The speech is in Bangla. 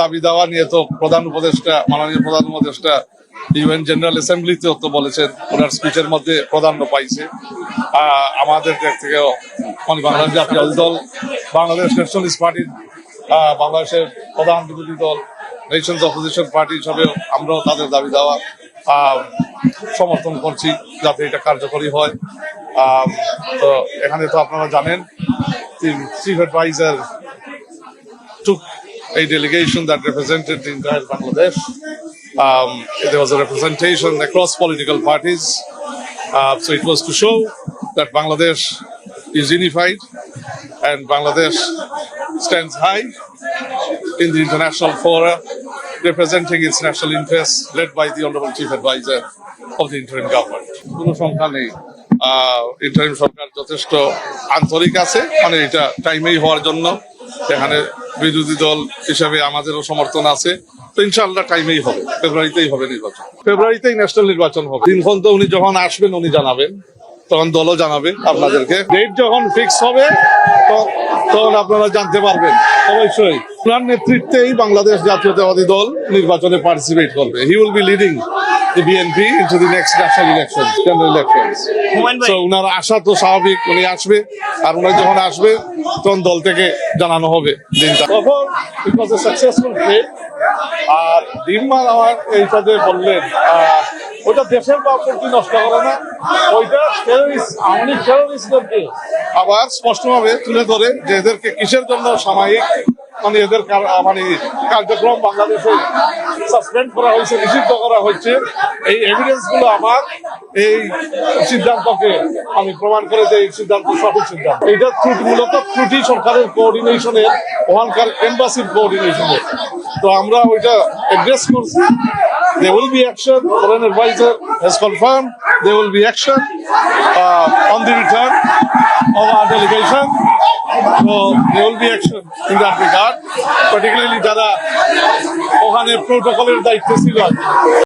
দাবি দেওয়া নিয়ে তো প্রধান উপদেষ্টা, মাননীয় প্রধান উপদেষ্টা, ইউএন জেনারেল অ্যাসেম্বলিতেও তো বলেছেন, ওনার স্পিচের মধ্যে প্রাধান্য পাইছে। আমাদের দিক থেকেও মানে বাংলাদেশ জাতীয় দল, বাংলাদেশ ন্যাশনালিস্ট পার্টির বাংলাদেশের প্রধান বিরোধী দল নেশনস অপোজিশন পার্টি হিসাবে আমরাও তাদের দাবি দেওয়া সমর্থন করছি যাতে এটা কার্যকরী হয়। তো এখানে তো আপনারা জানেন chief adviser a delegation that represented the entire Bangladesh. Um, there was a representation across political parties. Uh, so it was to show that Bangladesh is unified and Bangladesh stands high in the international fora, representing its national interests, led by the Honorable Chief Advisor of the interim government. কোনো সংখ্যা নেই ইন্টারিম সরকার যথেষ্ট আন্তরিক আছে মানে এটা টাইমেই হওয়ার জন্য এখানে বিরোধী দল হিসাবে আমাদেরও সমর্থন আছে। তো ইনশাল্লাহ টাইমেই হবে, ফেব্রুয়ারিতেই হবে নির্বাচন। ফেব্রুয়ারিতেই ন্যাশনাল নির্বাচন হবে। দিনক্ষণ তো উনি যখন আসবেন, উনি জানাবেন। তখন দলও জানাবে আপনাদেরকে। ডেট যখন ফিক্স হবে তখন আপনারা জানতে পারবেন। অবশ্যই ওনার নেতৃত্বেই বাংলাদেশ জাতীয়তাবাদী দল নির্বাচনে পার্টিসিপেট করবে। He will be leading the BNP into the next national elections, general elections. So উনার আশা তো স্বাভাবিক উনি আসবে আর উনি যখন আসবে তখন দল থেকে জানানো হবে দিনটা। তখন it was a successful trip আর দিনমান আমার এইটা যে বললেন ওটা দেশের প্রতি নষ্ট করে না ওইটা টেরোরিস্ট আমি টেরোরিস্টদেরকে আবার স্পষ্টভাবে তুলে ধরে যে এদেরকে কিসের জন্য সাময়িক মানে এদের মানে কার্যক্রম বাংলাদেশে সাসপেন্ড করা হয়েছে নিষিদ্ধ করা হচ্ছে এই এভিডেন্সগুলো আমার এই সিদ্ধান্তকে আমি প্রমাণ করে যে এই সিদ্ধান্ত সঠিক সিদ্ধান্ত এটা ত্রুটি মূলত ত্রুটি সরকারের কোঅর্ডিনেশনের ওখানকার এম্বাসির কোঅর্ডিনেশনের তো আমরা ওইটা অ্যাড্রেস করছি will be action. Foreign advisor has confirmed there will be action uh, on the return of our delegation. So there will be action in that regard, particularly যারা ওখানে প্রোটোকলের দায়িত্বে ছিল